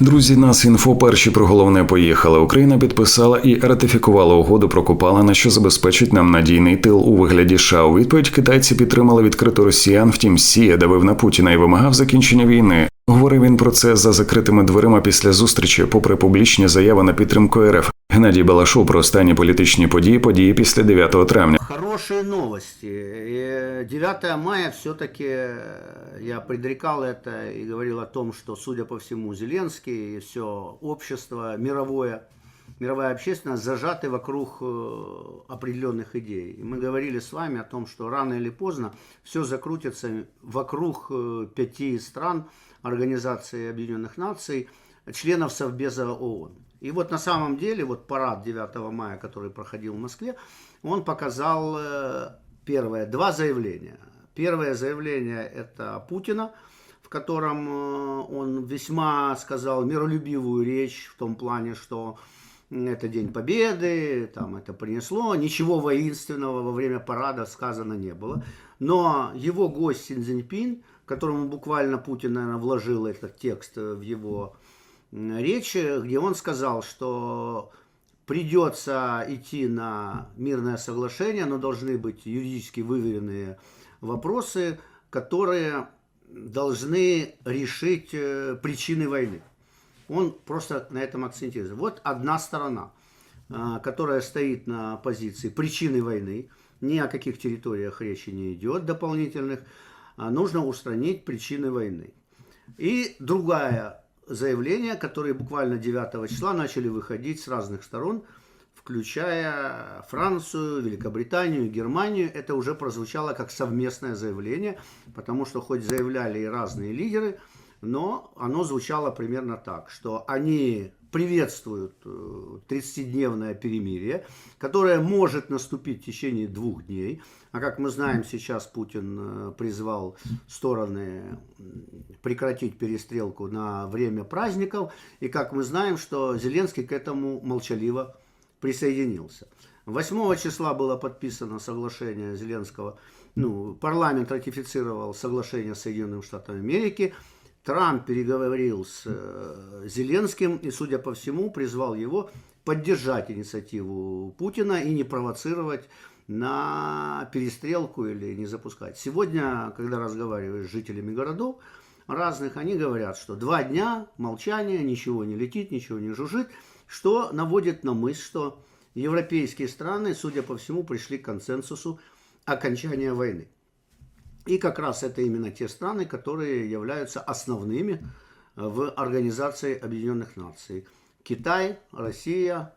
Друзі, нас інфо перші про головне поїхали. Україна підписала і ратифікувала угоду про Купалина, що забезпечить нам надійний тил у вигляді США. У відповідь китайці підтримали відкрито росіян. Втім, Сія давив на Путіна і вимагав закінчення війни. Говорив він про це за закритими дверима після зустрічі, попри публічні заяви на підтримку РФ. Геннадій Балашов про останні політичні події, події після 9 травня. Хороші новості. И 9 мая все-таки я предрекал это і говорив о том, що судя по всему, Зеленський і все общество мировое, мировая общественность зажаты вокруг э, определенных идей. И мы говорили с вами о том, что рано или поздно все закрутится вокруг э, пяти стран Организации Объединенных Наций, членов Совбеза ООН. И вот на самом деле, вот парад 9 мая, который проходил в Москве, он показал э, первое, два заявления. Первое заявление это Путина, в котором он весьма сказал миролюбивую речь в том плане, что это День Победы, там это принесло, ничего воинственного во время парада сказано не было. Но его гость Син Цзиньпин, которому буквально Путин, наверное, вложил этот текст в его речи, где он сказал, что придется идти на мирное соглашение, но должны быть юридически выверенные вопросы, которые должны решить э, причины войны. Он просто на этом акцентирует. Вот одна сторона, э, которая стоит на позиции причины войны, ни о каких территориях речи не идет дополнительных, а нужно устранить причины войны. И другая заявления, которые буквально 9 числа начали выходить с разных сторон, включая Францию, Великобританию, Германию. Это уже прозвучало как совместное заявление, потому что хоть заявляли и разные лидеры, но оно звучало примерно так, что они приветствуют 30-дневное э, перемирие, которое может наступить в течение двух дней. А как мы знаем, сейчас Путин э, призвал стороны прекратить перестрелку на время праздников. И как мы знаем, что Зеленский к этому молчаливо присоединился. 8 числа было подписано соглашение Зеленского, ну, парламент ратифицировал соглашение с Соединенными Штатами Америки, Трамп переговорил с э, Зеленским и, судя по всему, призвал его поддержать инициативу Путина и не провоцировать на перестрелку или не запускать. Сегодня, когда разговариваю с жителями городов разных, они говорят, что два дня молчания, ничего не летит, ничего не жужжит, что наводит на мысль, что европейские страны, судя по всему, пришли к консенсусу окончания войны. И как раз это именно те страны, которые являются основными в Организации Объединенных Наций. Китай, Россия,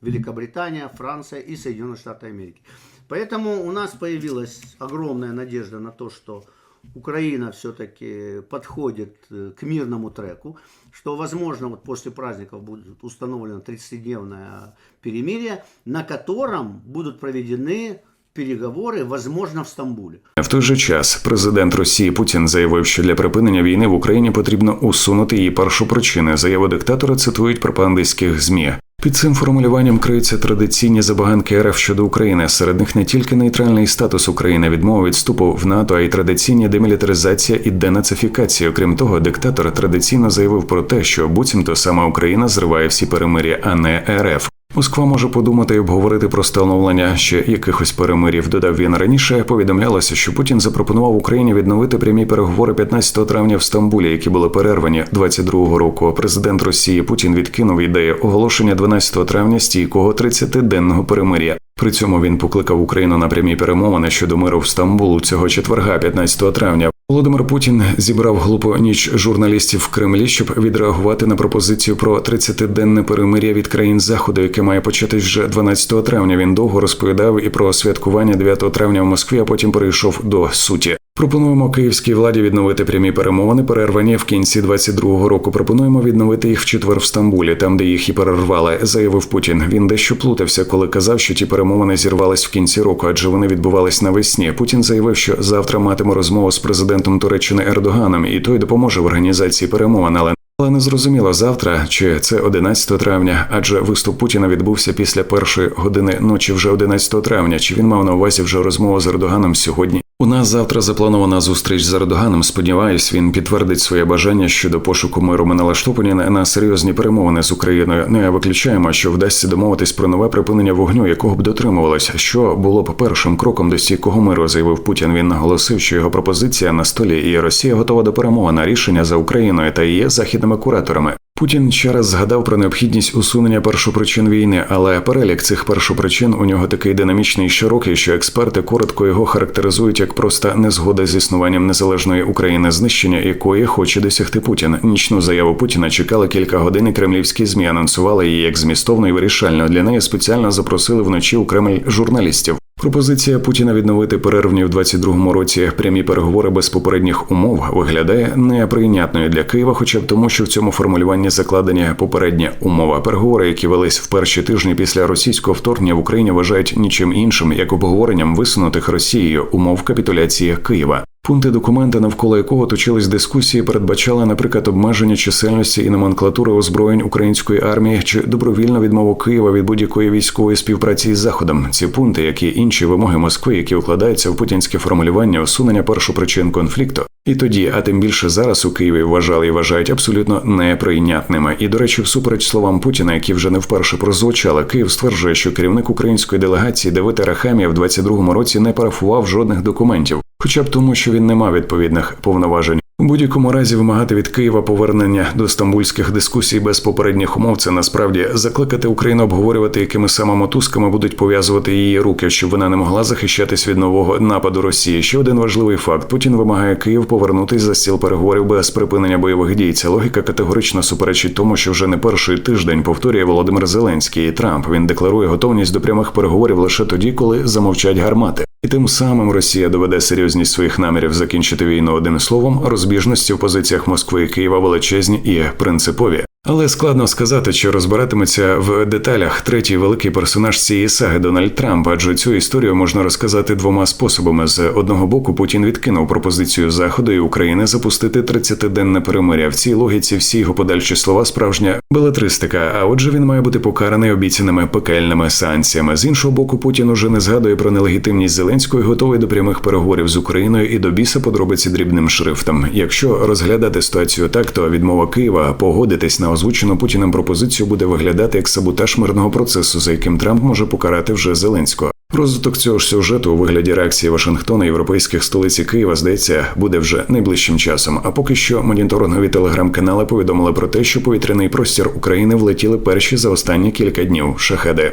Великобритания, Франция и Соединенные Штаты Америки. Поэтому у нас появилась огромная надежда на то, что Украина все-таки подходит э, к мирному треку, что, возможно, вот после праздников будет установлено 30-дневное перемирие, на котором будут проведены переговори, возможно, в Стамбулі. В той же час президент Росії Путін заявив, що для припинення війни в Україні потрібно усунути її першопричини. Заяву диктатора цитують пропагандистських змі. Під цим формулюванням криються традиційні забаганки РФ щодо України. Серед них не тільки нейтральний статус України, відмова від вступу в НАТО, а й традиційні демілітаризація і денацифікація. Окрім того, диктатор традиційно заявив про те, що буцімто саме Україна зриває всі перемир'я, а не РФ. Москва може подумати і обговорити про встановлення ще якихось перемирів. Додав він раніше. Повідомлялося, що Путін запропонував Україні відновити прямі переговори 15 травня в Стамбулі, які були перервані 22-го року. Президент Росії Путін відкинув ідею оголошення 12 травня стійкого 30-денного перемир'я. При цьому він покликав Україну на прямі перемовини щодо миру в Стамбулу цього четверга, 15 травня. Володимир Путін зібрав глупу ніч журналістів в Кремлі, щоб відреагувати на пропозицію про 30-денне перемир'я від країн заходу, яке має початись вже 12 травня. Він довго розповідав і про святкування 9 травня в Москві, а потім перейшов до суті. Пропонуємо київській владі відновити прямі перемовини, перервані в кінці 22-го року. Пропонуємо відновити їх в четвер в Стамбулі, там де їх і перервали, заявив Путін. Він дещо плутався, коли казав, що ті перемовини зірвались в кінці року, адже вони відбувались навесні. Путін заявив, що завтра матиме розмову з президентом Туреччини Ердоганом, і той допоможе в організації перемовин, але але не зрозуміло завтра, чи це 11 травня, адже виступ Путіна відбувся після першої години ночі вже 11 травня. Чи він мав на увазі вже розмову з Ердоганом сьогодні? У нас завтра запланована зустріч з Ердоганом. Сподіваюсь, він підтвердить своє бажання щодо пошуку миру. Ми налаштовані на на серйозні перемовини з Україною. Не виключаємо, що вдасться домовитись про нове припинення вогню, якого б дотримувалося. Що було б першим кроком до стійкого миру, заявив Путін. Він наголосив, що його пропозиція на столі, і Росія готова до перемовин, а рішення за Україною та є західними кураторами. Путін ще раз згадав про необхідність усунення першопричин війни, але перелік цих першопричин у нього такий динамічний і широкий, що експерти коротко його характеризують як просто незгода з існуванням незалежної України, знищення якої хоче досягти Путін. Нічну заяву Путіна чекали кілька годин. і Кремлівські змі анонсували її як змістовно і вирішально. Для неї спеціально запросили вночі у Кремль журналістів. Пропозиція Путіна відновити перервні в 22-му році прямі переговори без попередніх умов виглядає неприйнятною для Києва, хоча б тому, що в цьому формулюванні закладені попередня умова. Переговори, які велись в перші тижні після російського вторгнення в Україні, вважають нічим іншим як обговоренням висунутих Росією умов капітуляції Києва. Пункти документа, навколо якого точились дискусії, передбачали, наприклад, обмеження чисельності і номенклатури озброєнь української армії чи добровільну відмову Києва від будь-якої військової співпраці із заходом. Ці пункти, як і інші вимоги Москви, які вкладаються в путінське формулювання усунення першопричин конфлікту, і тоді, а тим більше зараз у Києві вважали і вважають абсолютно неприйнятними. І, до речі, всупереч словам Путіна, які вже не вперше прозвучали, Київ стверджує, що керівник української делегації Давид Арахамія в 22-му році не парафував жодних документів, хоча б тому, що він не мав відповідних повноважень. У будь-якому разі вимагати від Києва повернення до стамбульських дискусій без попередніх умов це насправді закликати Україну обговорювати, якими саме мотузками будуть пов'язувати її руки, щоб вона не могла захищатись від нового нападу Росії. Ще один важливий факт: Путін вимагає Київ повернутись за стіл переговорів без припинення бойових дій. Ця логіка категорично суперечить тому, що вже не перший тиждень повторює Володимир Зеленський і Трамп. Він декларує готовність до прямих переговорів лише тоді, коли замовчать гармати. І тим самим Росія доведе серйозність своїх намірів закінчити війну одним словом. Розбіжності в позиціях Москви і Києва величезні і принципові. Але складно сказати, чи розбиратиметься в деталях третій великий персонаж цієї саги Дональд Трамп, адже цю історію можна розказати двома способами: з одного боку, Путін відкинув пропозицію Заходу і України запустити 30-денне перемиря. В цій логіці всі його подальші слова справжня белетристика. А отже, він має бути покараний обіцяними пекельними санкціями. З іншого боку, Путін уже не згадує про нелегітимність Зеленського і готовий до прямих переговорів з Україною і до біса подробиці дрібним шрифтом. Якщо розглядати ситуацію так, то відмова Києва погодитись на озвучену Путіним пропозицію буде виглядати як саботаж мирного процесу, за яким Трамп може покарати вже Зеленського. Розвиток цього ж сюжету у вигляді реакції Вашингтона європейських столиць Києва здається буде вже найближчим часом. А поки що моніторингові телеграм-канали повідомили про те, що повітряний простір України влетіли перші за останні кілька днів шахеди.